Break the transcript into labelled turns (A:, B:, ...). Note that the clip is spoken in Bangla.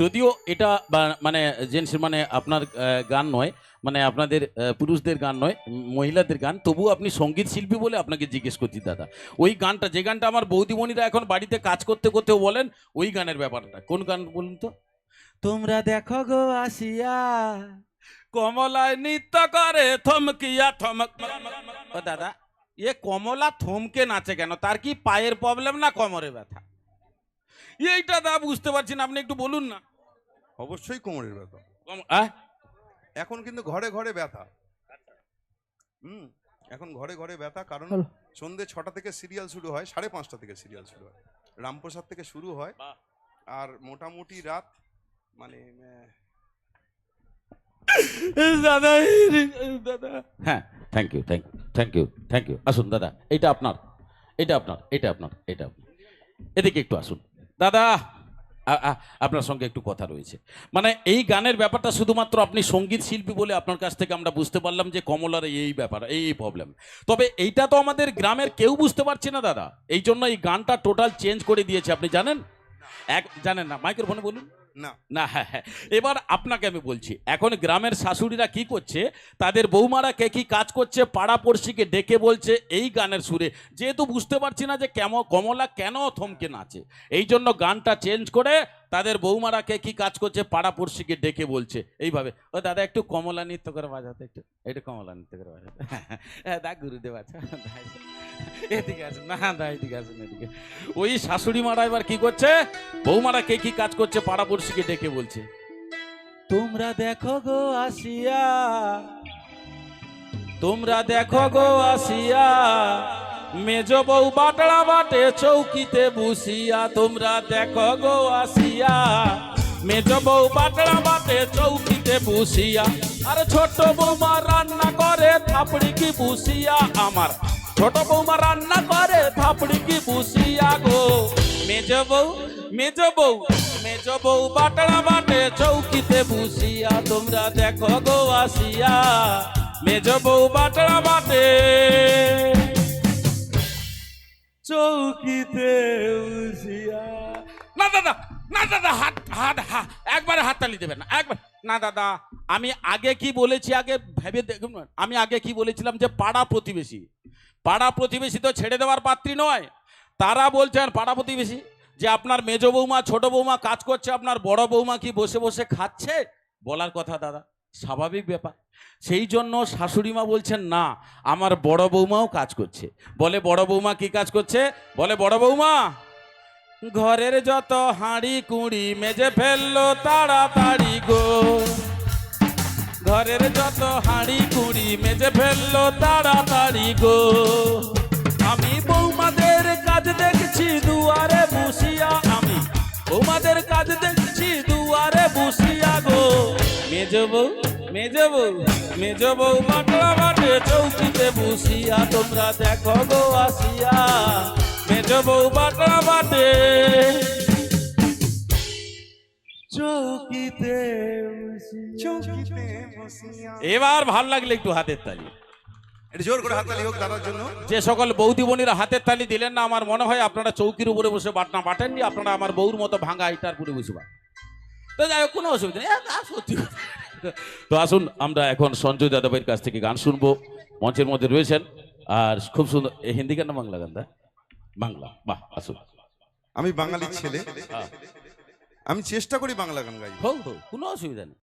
A: যদিও এটা মানে জেন্টস মানে আপনার গান নয় মানে আপনাদের পুরুষদের গান নয় মহিলাদের গান তবু আপনি সংগীত শিল্পী বলে আপনাকে জিজ্ঞেস করছি দাদা। ওই গানটা যে গানটা আমার বৌদিমণিরা এখন বাড়িতে কাজ করতে করতেও বলেন ওই গানের ব্যাপারটা। কোন গান বলুন তো? তোমরা দেখো গো আসিয়া কমলায় নৃত্য করে থমকিয়া থমক ও দাদা এ কমলা থমকে নাচে কেন? তার কি পায়ের প্রবলেম না কমরে ব্যথা? এইটা দা বুঝতে পারছি না আপনি একটু বলুন না।
B: অবশ্যই কোমরের ব্যথা। এখন কিন্তু ঘরে ঘরে ব্যথা। হুম এখন ঘরে ঘরে ব্যথা কারণ। সন্ধে ছটা থেকে সিরিয়াল শুরু হয় সাড়ে পাঁচটা থেকে সিরিয়াল শুরু হয়। রামপ্রসাদ থেকে শুরু হয় আর মোটামুটি রাত মানে
A: দাদা দাদা। হ্যাঁ thank you thank you thank you thank you আসুন দাদা এটা আপনার এটা আপনার এটা আপনার এটা আপনার। এদিকে একটু আসুন। দাদা! আপনার সঙ্গে একটু কথা রয়েছে। মানে এই গানের ব্যাপারটা শুধুমাত্র আপনি সংগীত শিল্পী বলে আপনার কাছ থেকে আমরা বুঝতে পারলাম যে কমলার এই ব্যাপার, এই এই প্রবলেম তবে এইটা তো আমাদের গ্রামের কেউ বুঝতে পারছে না, দাদা। এই জন্য এই গানটা টোটাল চেঞ্জ করে দিয়েছে, আপনি জানেন? এক, জানেন না মাইক্রোফোনে বলুন।
B: না।
A: হ্যাঁ হ্যাঁ। এবার আপনাকে আমি বলছি, এখন গ্রামের শাশুড়িরা কি করছে, তাদের বৌমারা কে কি কাজ করছে পাড়া পড়শিকে ডেকে বলছে এই গানের সুরে। যেহেতু বুঝতে পারছি না যে কেম, কমলা কেন থমকে নাচে, এই জন্য গানটা চেঞ্জ করে তাদের বৌমারা কে কি কাজ করছে পাড়া পড়শিকে ডেকে বলছে, এইভাবে। ও দাদা, একটু কমলা নৃত্য করে বাজাতে, একটু একটু কমলা নৃত্য করে বাজাতে। হ্যাঁ দা গুরুদেব আচ্ছা এদিকে আসুন, না দা এদিকে আসুন, এদিকে। ওই শাশুড়ি মারা এবার কি করছে? বৌমারা কে কি কাজ করছে? পাড়া ডেকে বলছে। তোমরা দেখো গো আসিয়া, তোমরা দেখো গো আসিয়া, মেজ বউ বাটড়া বাটে চৌকিতে বসিয়া, তোমরা দেখো গো আসিয়া, মেজ বউ বাটড়া বাটে চৌকিতে বসিয়া, আর ছোট বৌমা রান্না করে থাপড়ি কি বসিয়া, আমার ছোট বৌমা রান্না করে, থাপড়ি কি বসিয়া গো মেজ বউ মেজ বউ মেজ বউ বাটড়া বাটে, চৌকিতে বসিয়া তোমরা দেখো গো আসিয়া। মেজ বউ বাটড়া বাটে, চৌকিতে বসিয়া। না দাদা না দাদা, হাত হাত হাত, একবারে হাততালি দেবেন না, একবার, না দাদা, আমি আগে কি বলেছি, আগে ভেবে দেখুন, আমি আগে কি বলেছিলাম যে পাড়া প্রতিবেশী। পাড়া প্রতিবেশী তো ছেড়ে দেওয়ার পাত্রী নয়। তারা বলছেন, পাড়া প্রতিবেশী, যে আপনার মেজ বৌমা, ছোট বৌমা কাজ করছে, আপনার বড় বৌমা কি বসে বসে খাচ্ছে? বলার কথা দাদা, স্বাভাবিক ব্যাপার। সেই জন্য শাশুড়ি মা বলছেন, না, আমার বড় বৌমাও কাজ করছে। বলে, বড় বৌমা কি কাজ করছে? বলে, বড় বৌমা, ঘরের যত হাঁড়ি কুড়ি মেজে ফেলল তাড়াতাড়ি গো। ঘরের যত হাঁড়ি কুড়ি মেজে ফেলল তাড়াতাড়ি গো। আমি বৌমাদের কাজ দেখছি দুয়ারে বসিয়া, আমি বৌমাদের কাজ দেখছি দুয়ারে বসিয়া গো। মেজ বউ মেজ বউ মেজ বউ বাটলা মাঠে চৌকিতে বসিয়া, তোমরা দেখো গো আসিয়া। মেজ বউ বাটলা মাঠে চৌকিতে এবার ভালো লাগলে একটু হাতের তালি।
B: জোর করে হাততালি হোক দাদার জন্য।
A: যে সকল বৌদি বোনেরা হাতের তালি দিলেন না আমার মনে হয় আপনারা চৌকির উপরে বসে বাটনা বাটেননি আপনারা আমার বউর মতো ভাঙা ইটার উপরে বসে বাট তো যাই হোক কোনো অসুবিধা নেই। সত্যি তো আসুন আমরা এখন সঞ্জয় যাদবের কাছ থেকে গান শুনব। মঞ্চের মধ্যে রয়েছেন আর খুব সুন্দর হিন্দি গান না বাংলা গান বাংলা বাহ আসুন।
B: আমি বাঙালির ছেলে।
A: হ্যাঁ।
B: আমি চেষ্টা করি বাংলা গান গাই
A: হোক হোক কোনো অসুবিধা নেই।